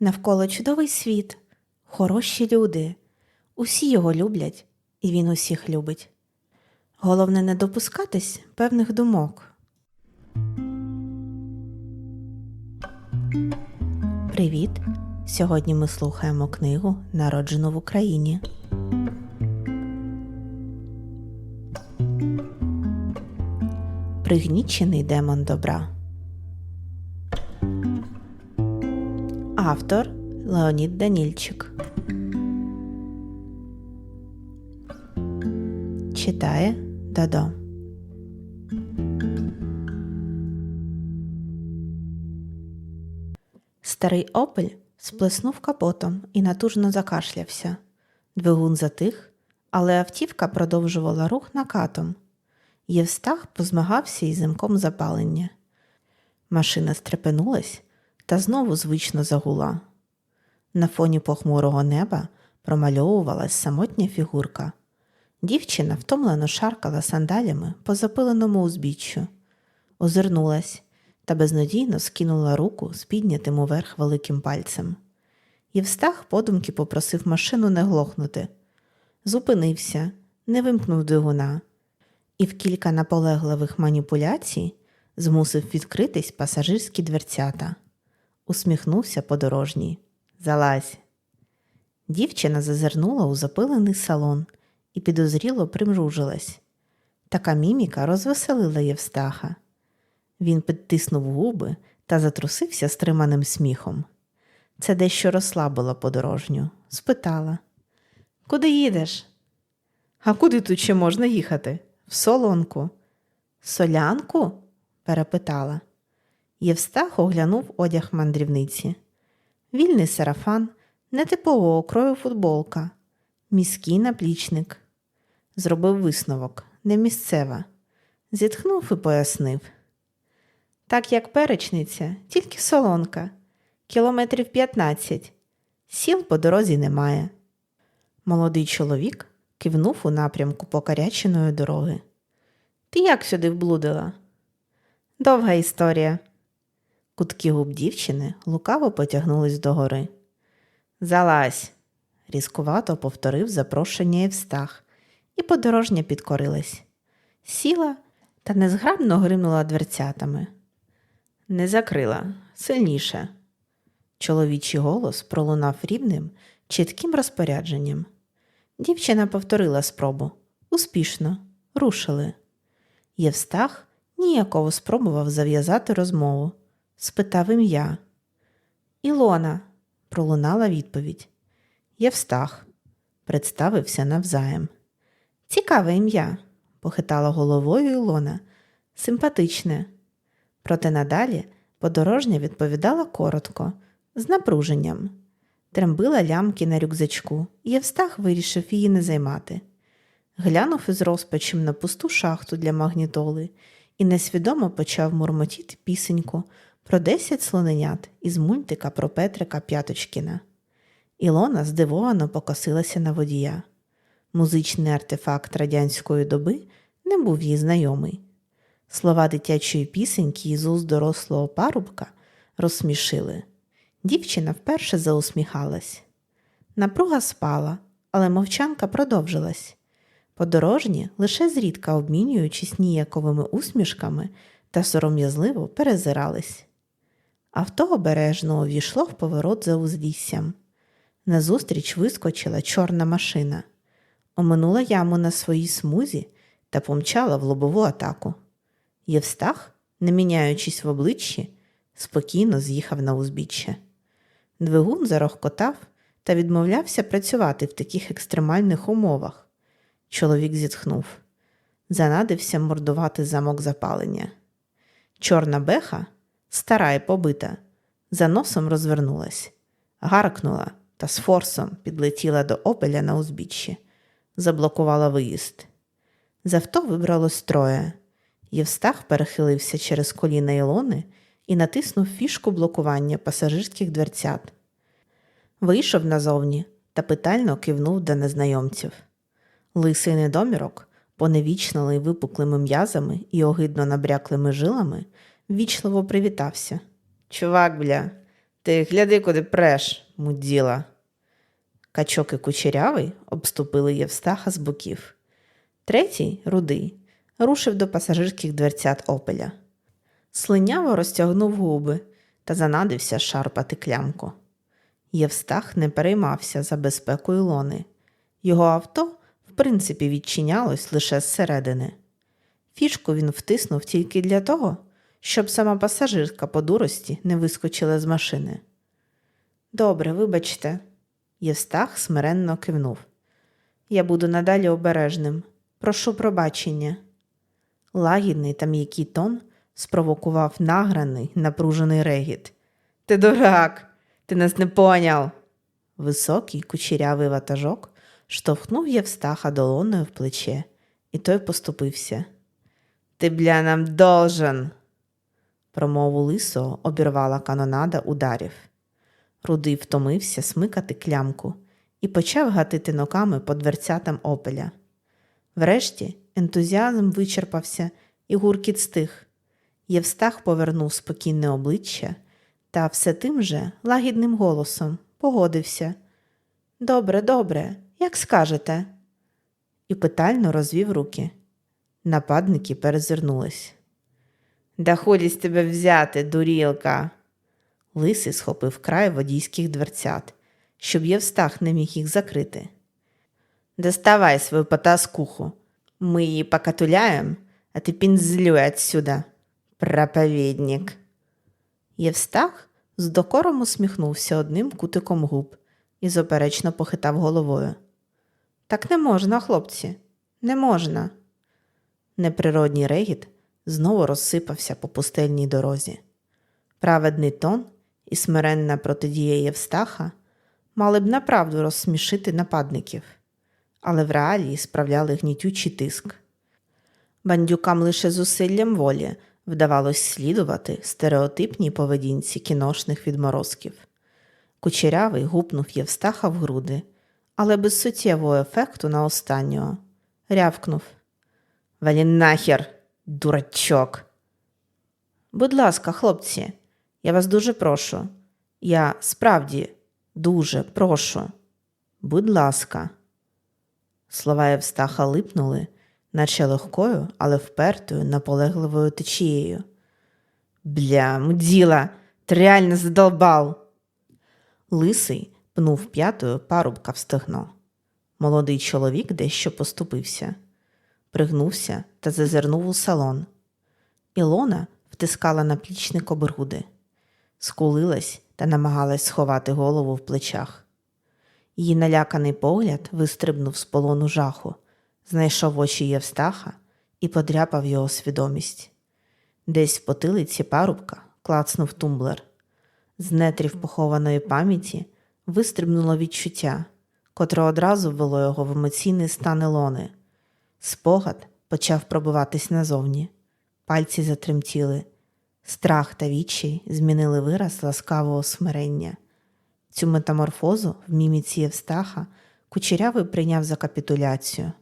Навколо чудовий світ, хороші люди. Усі його люблять, і він усіх любить. Головне не допускатись певних думок. Привіт! Сьогодні ми слухаємо книгу Народжену в Україні. Пригнічений демон добра. Автор Леонід Данільчик. Читає Дадо. Старий опель сплеснув капотом і натужно закашлявся. Двигун затих, але автівка продовжувала рух накатом. Євстах позмагався із замком запалення. Машина стрепенулась та знову звично загула. На фоні похмурого неба промальовувалась самотня фігурка. Дівчина втомлено шаркала сандалями по запиленому узбіччю, озирнулась та безнадійно скинула руку з піднятим уверх великим пальцем. Євстах подумки попросив машину не глохнути. Зупинився, не вимкнув двигуна і в кілька наполегливих маніпуляцій змусив відкритись пасажирські дверцята. Усміхнувся подорожній. Залазь. Дівчина зазирнула у запилений салон і підозріло примружилась. Така міміка розвеселила Євстаха. Він підтиснув губи та затрусився стриманим сміхом. Це дещо розслабило подорожню. Спитала Куди їдеш? А куди тут ще можна їхати? В солонку. Солянку? перепитала. Євстах оглянув одяг мандрівниці. Вільний сарафан, нетипового крою футболка, міський наплічник. Зробив висновок, не місцева. Зітхнув і пояснив. Так як перечниця, тільки солонка, кілометрів 15. Сіл по дорозі немає. Молодий чоловік кивнув у напрямку покаряченої дороги. Ти як сюди вблудила? Довга історія. Кутки губ дівчини лукаво потягнулись догори. Залазь, різкувато повторив запрошення Євстах, і подорожня підкорилась. Сіла та незграбно гримнула дверцятами. Не закрила сильніше. Чоловічий голос пролунав рівним, чітким розпорядженням. Дівчина повторила спробу. Успішно, рушили. Євстах ніяково спробував зав'язати розмову. Спитав ім'я. Ілона, пролунала відповідь. Євстах, представився навзаєм. Цікаве ім'я, похитала головою Ілона. Симпатичне. Проте надалі подорожня відповідала коротко, з напруженням. Трембила лямки на рюкзачку, і Євстах вирішив її не займати. Глянув із розпачем на пусту шахту для магнітоли і несвідомо почав мурмотіти пісеньку про десять слоненят із мультика про Петрика П'яточкіна. Ілона здивовано покосилася на водія. Музичний артефакт радянської доби не був їй знайомий. Слова дитячої пісеньки із уст дорослого парубка розсмішили. Дівчина вперше заусміхалась. Напруга спала, але мовчанка продовжилась. Подорожні лише зрідка обмінюючись ніяковими усмішками та сором'язливо перезирались. Авто обережно увійшло в поворот за узліссям. Назустріч вискочила чорна машина, оминула яму на своїй смузі та помчала в лобову атаку. Євстах, не міняючись в обличчі, спокійно з'їхав на узбіччя. Двигун зарохкотав та відмовлявся працювати в таких екстремальних умовах. Чоловік зітхнув, занадився мордувати замок запалення. Чорна беха, стара і побита, за носом розвернулась, гаркнула та з форсом підлетіла до опеля на узбіччі, заблокувала виїзд. З авто вибралось троє. Євстах перехилився через коліна Ілони і натиснув фішку блокування пасажирських дверцят. Вийшов назовні та питально кивнув до незнайомців. Лисий недомірок, поневічнилий випуклими м'язами і огидно набряклими жилами, ввічливо привітався. Чувак, бля, Ти гляди, куди преш, муділа. Качок і кучерявий обступили Євстаха з боків. Третій, рудий, рушив до пасажирських дверцят опеля. Слиняво розтягнув губи та занадився шарпати клямку. Євстах не переймався за безпеку Ілони. Його авто, в принципі, відчинялось лише зсередини. Фішку він втиснув тільки для того, щоб сама пасажирка по дурості не вискочила з машини. Добре, вибачте. Євстах смиренно кивнув. Я буду надалі обережним. Прошу пробачення. Лагідний та м'який тон спровокував награний, напружений регіт. Ти дурак, ти нас не поняв. Високий кучерявий ватажок штовхнув Євстаха долоною в плече, і той поступився. Ти бля нам должен. Промову лисого обірвала канонада ударів. Рудий втомився смикати клямку і почав гатити ногами по дверцятам опеля. Врешті ентузіазм вичерпався і гуркіт стих. Євстах повернув спокійне обличчя та все тим же лагідним голосом погодився. Добре, добре, як скажете. І питально розвів руки. Нападники перезирнулись. Да ходісь тебе взяти, дурілка. Лисий схопив край водійських дверцят, щоб Євстах не міг їх закрити. Доставай свою потаскуху. Ми її покатуляємо, а ти пінзлюй отсюда, проповідник. Євстах з докором усміхнувся одним кутиком губ і заперечно похитав головою. Так не можна, хлопці, не можна. Неприродній регіт знову розсипався по пустельній дорозі. Праведний тон і смиренна протидія Євстаха мали б направду розсмішити нападників, але в реалії справляли гнітючий тиск. Бандюкам лише зусиллям волі вдавалось слідувати стереотипній поведінці кіношних відморозків. Кучерявий гупнув Євстаха в груди, але без суттєвого ефекту на останнього рявкнув. Валі нахер, дурачок. Будь ласка, хлопці, я вас дуже прошу. Я справді дуже прошу. Будь ласка. Слова Євстаха липнули, наче легкою, але впертою, наполегливою течією. Бля, муділа, ти реально задолбав. Лисий пнув п'ятою парубка в стегно. Молодий чоловік дещо поступився, пригнувся та зазирнув у салон. Ілона втискала наплічник об груди, скулилась та намагалась сховати голову в плечах. Її наляканий погляд вистрибнув з полону жаху, знайшов очі Євстаха і подряпав його свідомість. Десь в потилиці парубка клацнув тумблер. З нетрів похованої пам'яті вистрибнуло відчуття, котре одразу ввело його в емоційний стан Ілони. Спогад почав пробиватись назовні. Пальці затремтіли. Страх та відчай змінили вираз ласкавого смирення. Цю метаморфозу в міміці Євстаха кучерявий прийняв за капітуляцію.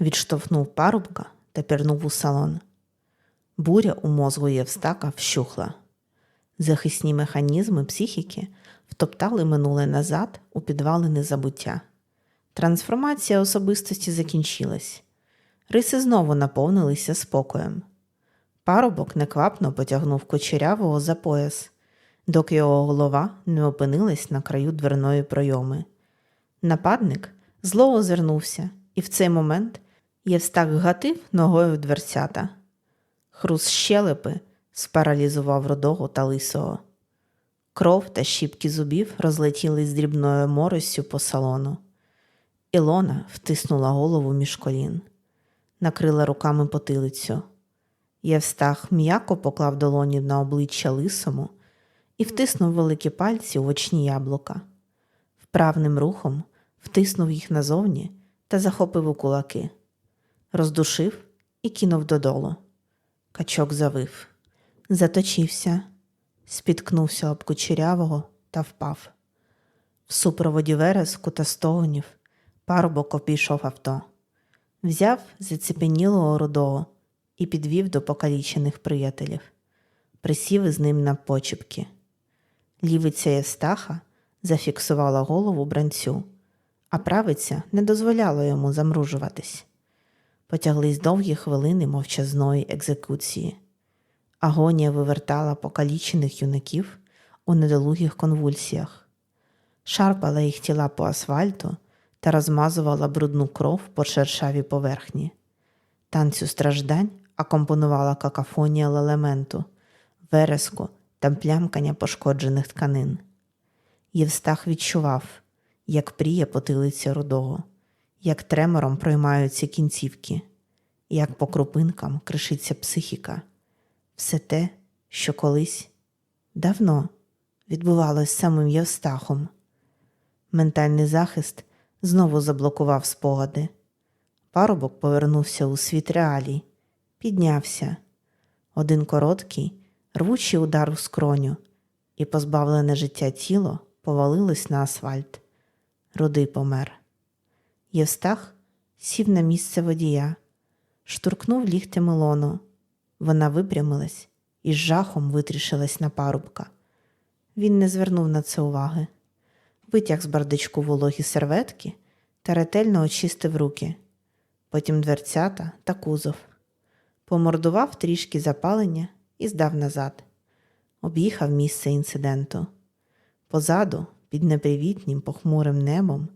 Відштовхнув парубка та пірнув у салон. Буря у мозгу Євстака вщухла. Захисні механізми психіки втоптали минуле назад у підвали незабуття. Трансформація особистості закінчилась. Риси знову наповнилися спокоєм. Парубок неквапно потягнув кочерявого за пояс, доки його голова не опинилась на краю дверної пройоми. Нападник зло озирнувся, і в цей момент Євстак гатив ногою в дверцята. Хруст щелепи спаралізував рудого та лисого. Кров та щіпки зубів розлетілись з дрібною моросю по салону. Ілона втиснула голову між колін, накрила руками потилицю. Євстах м'яко поклав долоні на обличчя лисому і втиснув великі пальці в очні яблука. Вправним рухом втиснув їх назовні та захопив у кулаки, роздушив і кинув додолу. Качок завив, заточився, спіткнувся об кучерявого та впав. В супроводі вереску та стогонів парубок обійшов авто, взяв заціпенілого рудого і підвів до покалічених приятелів, присів із ним на почепки. Лівиця Євстаха зафіксувала голову бранцю, а правиця не дозволяла йому замружуватись. Потяглись довгі хвилини мовчазної екзекуції. Агонія вивертала покалічених юнаків у недолугих конвульсіях, шарпала їх тіла по асфальту та розмазувала брудну кров по шершавій поверхні. Танцю страждань акомпонувала какафонія лелементу, вереску та плямкання пошкоджених тканин. Євстах відчував, як пріє потилиця рудого, як тремором проймаються кінцівки, як по крупинкам кришиться психіка. Все те, що колись давно відбувалось самим Євстахом. Ментальний захист знову заблокував спогади. Парубок повернувся у світ реалій, піднявся. Один короткий, рвучий удар у скроню, і позбавлене життя тіло повалилось на асфальт. Рудий помер. Євстах сів на місце водія, штуркнув ліктем Ілону. Вона випрямилась і з жахом витрішилась на парубка. Він не звернув на це уваги. Витяг з бардачку вологі серветки та ретельно очистив руки, потім дверцята та кузов. Помордував трішки запалення і здав назад. Об'їхав місце інциденту. Позаду, під непривітнім похмурим небом,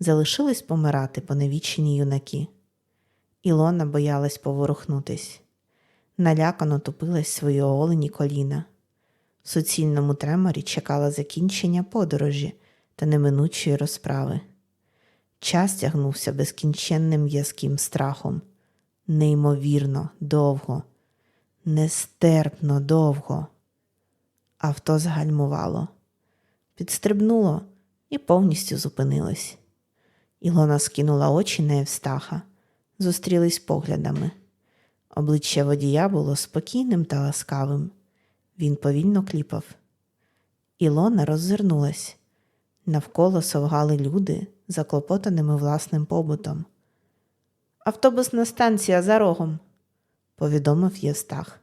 залишились помирати поневічені юнаки. Ілона боялась поворухнутись. Налякано тупилась свої оголені коліна. В суцільному треморі чекала закінчення подорожі та неминучої розправи. Час тягнувся безкінченним в'язким страхом. Неймовірно, довго, нестерпно довго. Авто згальмувало, підстрибнуло і повністю зупинилось. Ілона скинула очі на Евстаха, зустрілись поглядами. Обличчя водія було спокійним та ласкавим. Він повільно кліпав. Ілона роззирнулась. Навколо совгали люди, заклопотаними власним побутом. Автобусна станція за рогом, повідомив Євстах.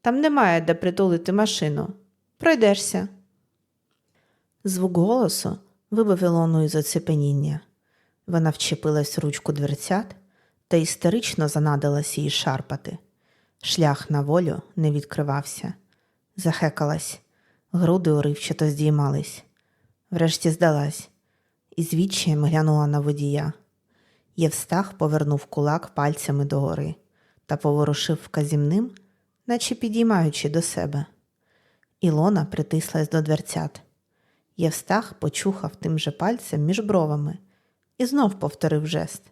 Там немає де притулити машину. Пройдешся. Звук голосу вибив Ілону із оцепеніння. Вона вчепилась в ручку дверцят та істерично занадилась її шарпати. Шлях на волю не відкривався. Захекалась, груди уривчато здіймались. Врешті здалась і з відчаєм глянула на водія. Євстах повернув кулак пальцями догори та поворушив вказівним, наче підіймаючи до себе. Ілона притислась до дверцят. Євстах почухав тим же пальцем між бровами і знов повторив жест.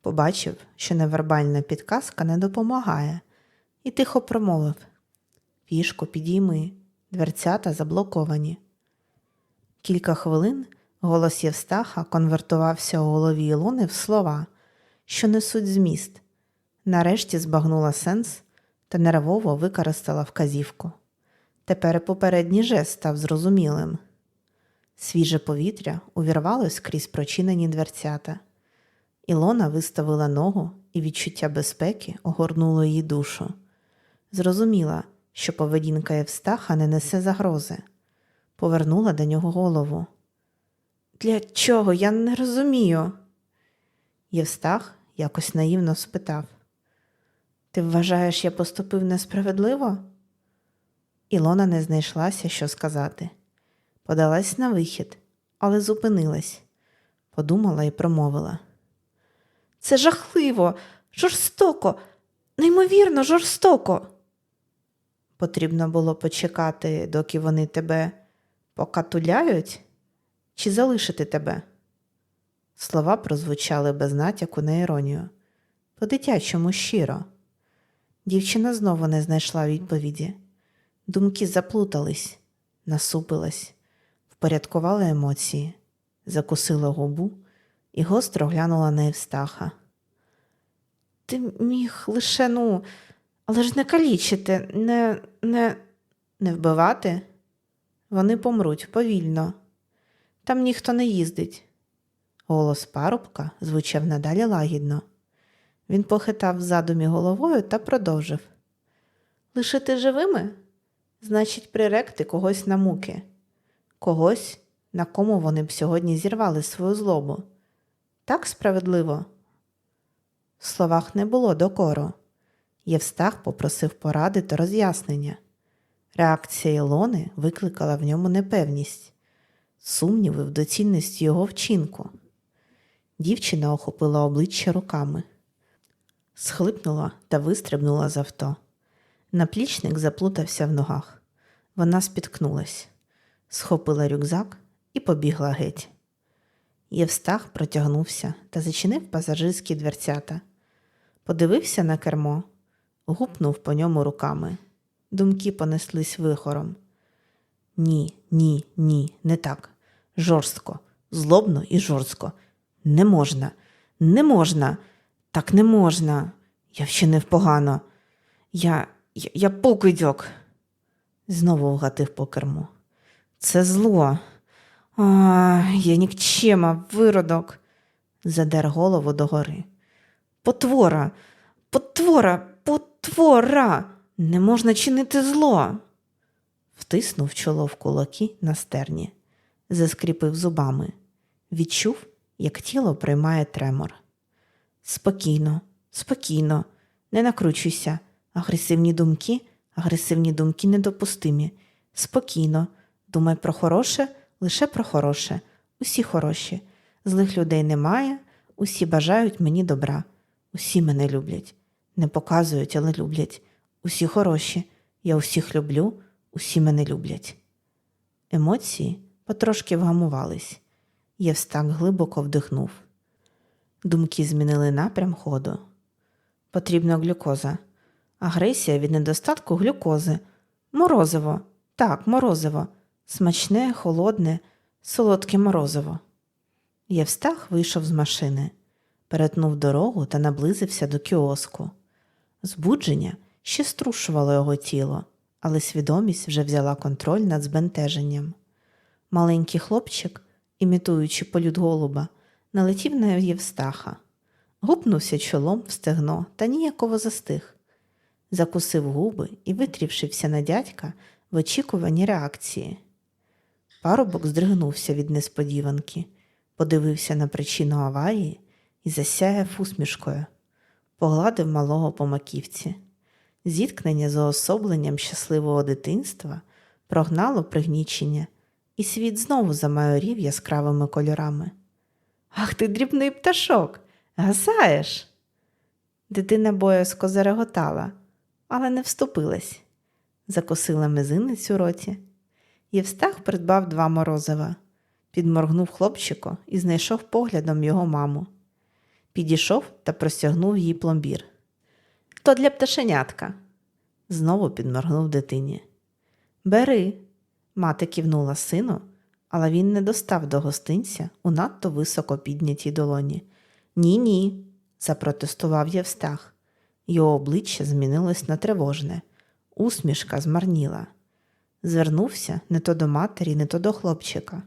Побачив, що невербальна підказка не допомагає, і тихо промовив Пішку підійми, дверцята заблоковані. Кілька хвилин голос Євстаха конвертувався у голові Ілони в слова, що несуть зміст. Нарешті збагнула сенс та нервово використала вказівку. Тепер попередній жест став зрозумілим. Свіже повітря увірвалось крізь прочинені дверцята. Ілона виставила ногу, і відчуття безпеки огорнуло її душу. Зрозуміла, що поведінка Євстаха не несе загрози. Повернула до нього голову. Для чого? Я не розумію. Євстах якось наївно спитав. Ти вважаєш, я поступив несправедливо? Ілона не знайшлася, що сказати. Подалась на вихід, але зупинилась, подумала і промовила. Це жахливо, жорстоко, неймовірно жорстоко. Потрібно було почекати, доки вони тебе покатуляють, чи залишити тебе. Слова прозвучали без натяку на іронію, по-дитячому щиро. Дівчина знову не знайшла відповіді. Думки заплутались, насупилась, впорядкувала емоції, закусила губу і гостро глянула на Евстаха. Ти міг лише, ну, але ж не калічити, не, не, не вбивати. Вони помруть повільно. Там ніхто не їздить. Голос парубка звучав надалі лагідно. Він похитав в задумі головою та продовжив. Лишити живими? Значить, приректи когось на муки. когось, на кому вони б сьогодні зірвали свою злобу. Так справедливо. В словах не було докору. Євстах попросив поради та роз'яснення. Реакція Ілони викликала в ньому непевність, сумніви в доцільності його вчинку. Дівчина охопила обличчя руками, схлипнула та вистрибнула з авто. Наплічник заплутався в ногах. Вона спіткнулась, схопила рюкзак і побігла геть. Євстах протягнувся та зачинив пасажирські дверцята. Подивився на кермо, гупнув по ньому руками. Думки понеслись вихором. Ні, ні, ні, не так. Жорстко, злобно і жорстко. Не можна, не можна, так не можна. Я вчинив погано. Я, я, я покидьок. Знову вгатив по керму. Це зло. А, я нікчема, виродок. Задер голову догори. Потвора, потвора, потвора. Не можна чинити зло. Втиснув чоло в кулаки на стерні, заскріпив зубами, відчув, як тіло приймає тремор. Спокійно, спокійно, не накручуйся. Агресивні думки, агресивні думки недопустимі. Спокійно, думай про хороше, лише про хороше. Усі хороші. Злих людей немає, усі бажають мені добра. Усі мене люблять. Не показують, але люблять. Усі хороші. Я усіх люблю, усі мене люблять. Емоції потрошки вгамувались. Євстак глибоко вдихнув. Думки змінили напрям ходу. Потрібна глюкоза. Агресія від недостатку глюкози. Морозиво. Так, морозиво. Смачне, холодне, солодке морозиво. Євстах вийшов з машини, перетнув дорогу та наблизився до кіоску. Збудження ще струшувало його тіло, але свідомість вже взяла контроль над збентеженням. Маленький хлопчик, імітуючи полют голуба, налетів на Євстаха, гупнувся чолом в стегно та ніяково застиг, закусив губи і витрівшився на дядька в очікуванні реакції. Парубок здригнувся від несподіванки, подивився на причину аварії і засяяв усмішкою, погладив малого по маківці. Зіткнення з уособленням щасливого дитинства прогнало пригнічення, і світ знову замайорів яскравими кольорами. Ах ти, дрібний пташок, гасаєш. Дитина боязко зареготала, але не вступилась, закосила мизинець у роті. Євстах придбав два морозива, підморгнув хлопчику і знайшов поглядом його маму. Підійшов та простягнув їй пломбір. То для пташенятка. Знову підморгнув дитині. Бери. Мати кивнула сину, але він не достав до гостинця у надто високо піднятій долоні. Ні, ні, запротестував Євстах. Його обличчя змінилось на тривожне, усмішка змарніла. Звернувся не то до матері, не то до хлопчика.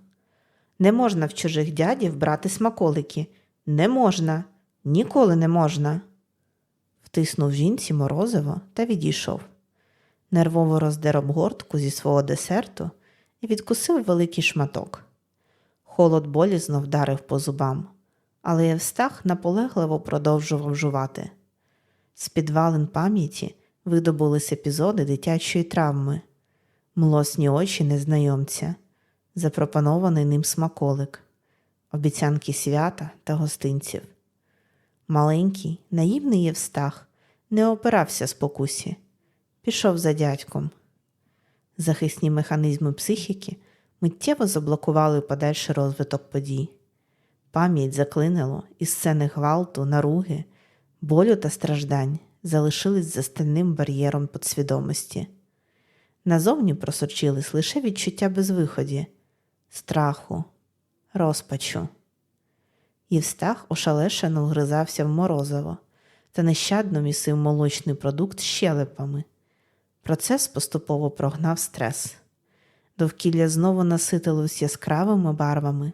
Не можна в чужих дядів брати смаколики. Не можна, ніколи не можна. Втиснув жінці морозиво та відійшов. Нервово роздер обгортку зі свого десерту і відкусив великий шматок. Холод болізно вдарив по зубам, але Євстах наполегливо продовжував жувати. З підвалин пам'яті видобулись епізоди дитячої травми, млосні очі незнайомця, запропонований ним смаколик, обіцянки свята та гостинців. Маленький, наївний Євстах не опирався спокусі, пішов за дядьком. Захисні механізми психіки миттєво заблокували подальший розвиток подій. Пам'ять заклинило і сцени гвалту, наруги, болю та страждань залишились за стальним бар'єром підсвідомості. Назовні просочились лише відчуття безвиході, страху, розпачу. Євстах ошалешено вгризався в морозиво та нещадно місив молочний продукт щелепами. Процес поступово прогнав стрес. Довкілля знову наситилось яскравими барвами.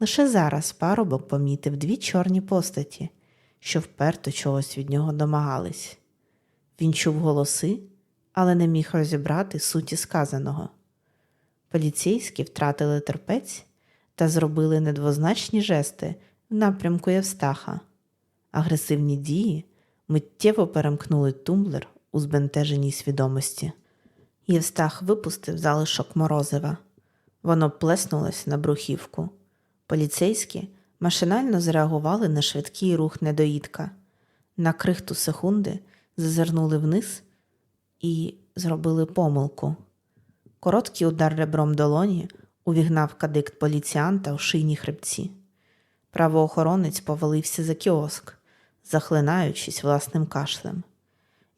Лише зараз парубок помітив дві чорні постаті, що вперто чогось від нього домагались. Він чув голоси, але не міг розібрати суті сказаного. Поліцейські втратили терпець та зробили недвозначні жести в напрямку Євстаха. Агресивні дії миттєво перемкнули тумблер у збентеженій свідомості. Євстах випустив залишок морозива. Воно плеснулось на брухівку. Поліцейські машинально зреагували на швидкий рух недоїдка. На крихту секунди зазирнули вниз і зробили помилку. Короткий удар ребром долоні увігнав кадикт поліціанта у шийні хребці. Правоохоронець повалився за кіоск, захлинаючись власним кашлем.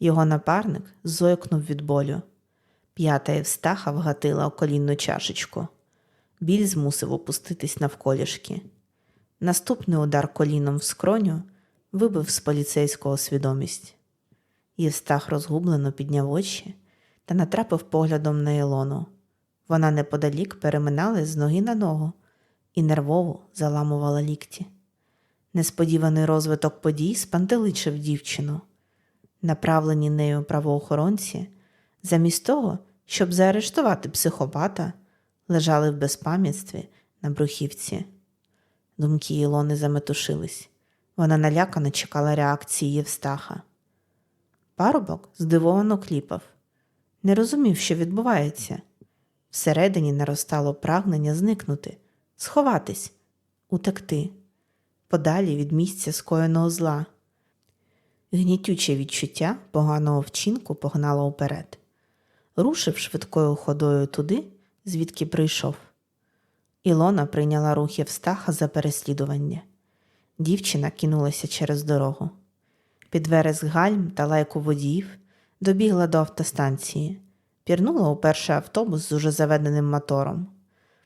Його напарник зойкнув від болю. П'ята Євстаха вгатила колінну чашечку. Біль змусив опуститись навколішки. Наступний удар коліном в скроню вибив з поліцейського свідомість. Євстах розгублено підняв очі та натрапив поглядом на Ілону. Вона неподалік переминалась з ноги на ногу і нервово заламувала лікті. Несподіваний розвиток подій спантеличив дівчину. Направлені нею правоохоронці, замість того, щоб заарештувати психопата, лежали в безпам'ятстві на брухівці. Думки Ілони заметушились. Вона налякано чекала реакції Євстаха. Парубок здивовано кліпав, не розумів, що відбувається. Всередині наростало прагнення зникнути, сховатись, утекти, подалі від місця скоєного зла. Гнітюче відчуття поганого вчинку погнало вперед. Рушив швидкою ходою туди, звідки прийшов. Ілона прийняла рух Євстаха за переслідування. Дівчина кинулася через дорогу. Під вереск гальм та лайку водіїв добігла до автостанції, пірнула у перший автобус з уже заведеним мотором,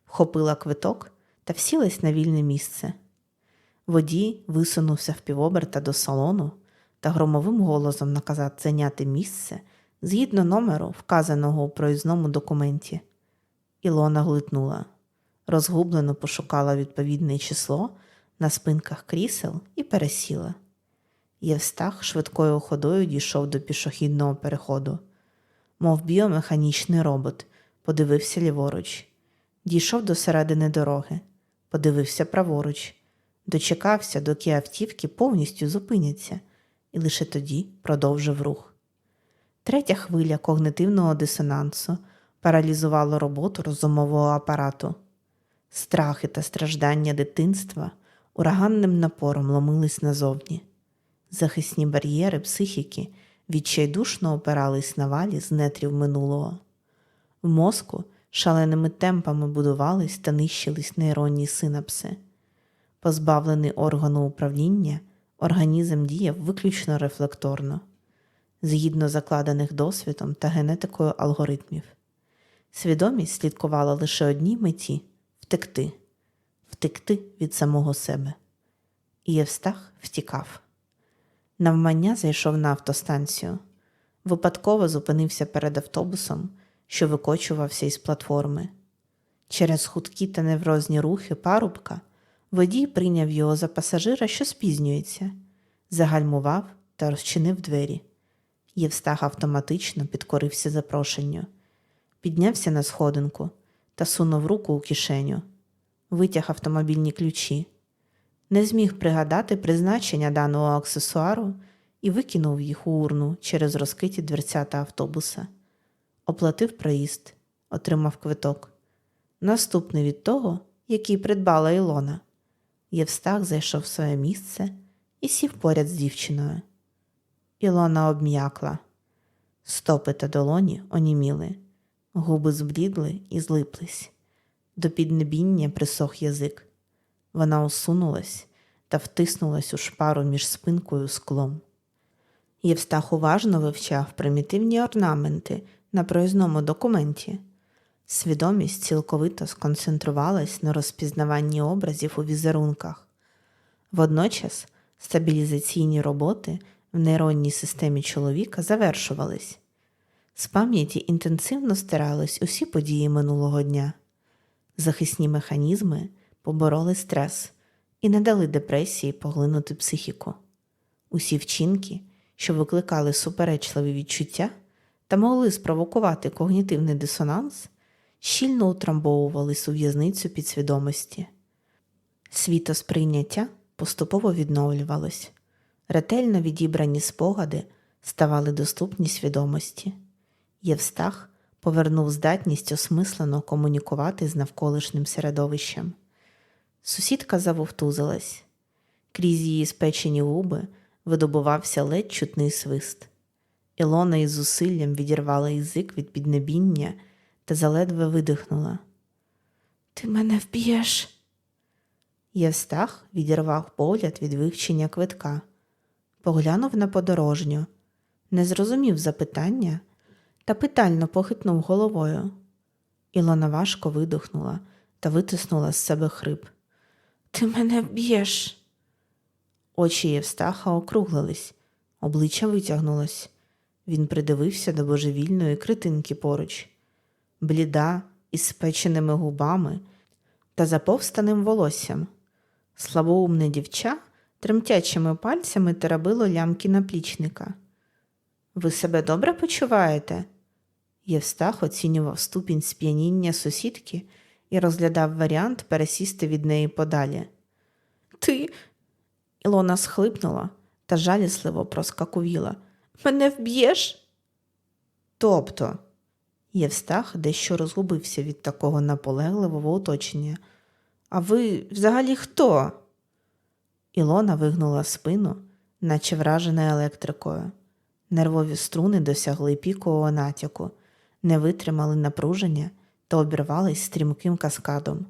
вхопила квиток та всілась на вільне місце. Водій висунувся впівоберта до салону та громовим голосом наказав зайняти місце згідно номеру, вказаного у проїзному документі. Ілона глитнула, розгублено пошукала відповідне число на спинках крісел і пересіла. Євстах швидкою ходою дійшов до пішохідного переходу, мов біомеханічний робот, подивився ліворуч, дійшов до середини дороги, подивився праворуч, дочекався, доки автівки повністю зупиняться, і лише тоді продовжив рух. Третя хвиля когнитивного дисонансу паралізувала роботу розумового апарату. Страхи та страждання дитинства ураганним напором ломились назовні. Захисні бар'єри психіки відчайдушно опирались на валі з нетрів минулого. В мозку шаленими темпами будувались та нищились нейронні синапси. Позбавлений органу управління, організм діяв виключно рефлекторно, згідно закладених досвідом та генетикою алгоритмів. Свідомість слідкувала лише одній меті втекти, втекти від самого себе. І Євстах втікав. Навмання зайшов на автостанцію. Випадково зупинився перед автобусом, що викочувався із платформи. Через хуткі та неврозні рухи парубка водій прийняв його за пасажира, що спізнюється, загальмував та розчинив двері. Євстах автоматично підкорився запрошенню, піднявся на сходинку та сунув руку у кишеню, витяг автомобільні ключі не зміг пригадати призначення даного аксесуару і викинув їх у урну через розкриті дверцята автобуса, оплатив проїзд, отримав квиток. Наступний від того, який придбала Ілона. Євстах зайшов в своє місце і сів поряд з дівчиною. Ілона обм'якла, стопи та долоні оніміли, губи зблідли і злиплись. До піднебіння присох язик. Вона осунулась та втиснулась у шпару між спинкою і склом. Євстах уважно вивчав примітивні орнаменти на проїзному документі. Свідомість цілковито сконцентрувалась на розпізнаванні образів у візерунках. Водночас стабілізаційні роботи в нейронній системі чоловіка завершувались. З пам'яті інтенсивно стирались усі події минулого дня. Захисні механізми побороли стрес і не дали депресії поглинути психіку. Усі вчинки, що викликали суперечливі відчуття та могли спровокувати когнітивний дисонанс, щільно утрамбовувались у в'язницю підсвідомості. Світосприйняття поступово відновлювалось. Ретельно відібрані спогади ставали доступні свідомості. Євстах повернув здатність осмислено комунікувати з навколишнім середовищем. Сусідка завовтузилась. Крізь її спечені губи видобувався ледь чутний свист. Ілона із зусиллям відірвала язик від піднебіння та заледве видихнула. Ти мене вб'єш. Євстах відірвав погляд від вивчення квитка, поглянув на подорожню, не зрозумів запитання та питально похитнув головою. Ілона важко видихнула та витиснула з себе хрип. Ти мене вб'єш. Очі Євстаха округлились, обличчя витягнулось. Він придивився до божевільної критинки поруч, бліда, із спеченими губами та заповстаним волоссям. Слабоумне дівча тремтячими пальцями теребило лямки наплічника. Ви себе добре почуваєте? Євстах оцінював ступінь сп'яніння сусідки і розглядав варіант пересісти від неї подалі. Ти. Ілона схлипнула та жалісливо проскакувіла. Мене вб'єш? Тобто, Євстах дещо розгубився від такого наполегливого оточення. А ви взагалі хто? Ілона вигнула спину, наче вражена електрикою. Нервові струни досягли пікового натяку, не витримали напруження та обірвались стрімким каскадом.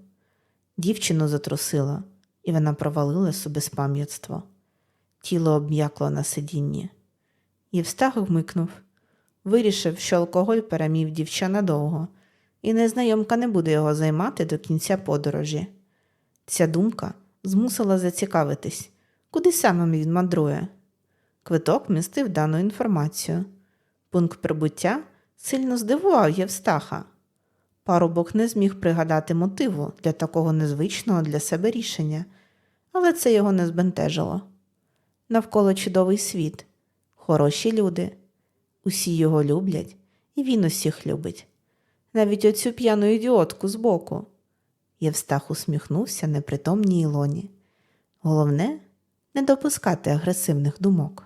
Дівчину затрусило, і вона провалилась у безпам'ятство. Тіло обм'якло на сидінні. Євстах вмикнув. Вирішив, що алкоголь перемів дівча надовго, і незнайомка не буде його займати до кінця подорожі. Ця думка змусила зацікавитись, куди саме він мандрує. Квиток містив дану інформацію. Пункт прибуття сильно здивував Євстаха. Парубок не зміг пригадати мотиву для такого незвичного для себе рішення, але це його не збентежило. Навколо чудовий світ, хороші люди. Усі його люблять, і він усіх любить. Навіть оцю п'яну ідіотку збоку. Євстах усміхнувся непритомній Ілоні. Головне не допускати агресивних думок.